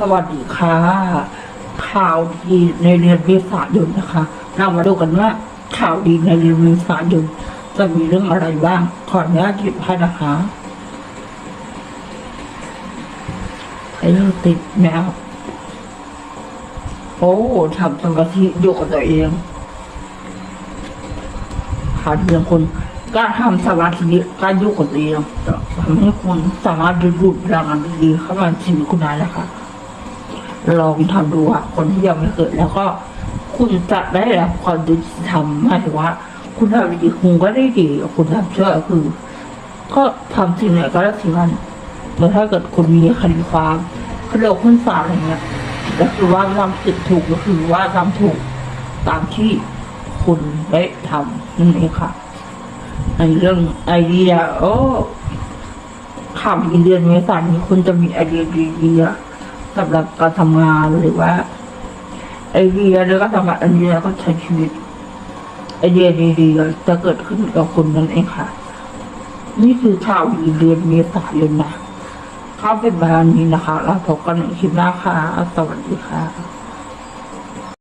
สวัสดีค่ะ ข่าวดีในเดือนเมษายนนะคะ เรามาดูกันว่า ข่าวดีในเดือนเมษายนจะมีเรื่องอะไรบ้าง ขออนุญาตหยิบให้นะคะไอ้ติดแมวโอ้ทำสมาธิอยู่กับตัวเองหาเรื่องคนการทำสมาธิการอยู่กับตัวเองทำให้คุณสามารถดึงดูดพลังงานดีเข้ามาในชีวิตคุณได้แล้วค่ะ ลองทำดูค่ะคนที่ยังไม่เกิดแล้วก็ คุณจะได้รับความยุติธรรมหมายถึงว่า คุณทำดีคุณก็ได้ดี คุณทำชั่วคือ ก็ทำสิ่งไหนก็ได้สิ่งนั้นแล้วถ้าเกิดคุณมีคดีความขึ้นโลกขึ้นศาลอะไรเงี้ยก็คือว่าทำผิดถูกก็คือว่าทำถูกตามที่คุณได้ทำนั่นเองค่ะในเรื่องไอเดียโอ้ข่าวอีเดือนเมษายนนี้คุณจะมีไอเดียดีๆ สำหรับการทำงานหรือว่า ไอเดียแล้วก็ทำงานอันนี้แล้วก็ใช้ชีวิต ไอเดียดีๆจะเกิดขึ้นกับคุณนั่นเองค่ะ นี่คือข่าวดีเดือนเมษายนนะข้าเป็นแบบนี้นะคะแล้วพบกันในคลิปหน้าค่ะ สวัสดีค่ะ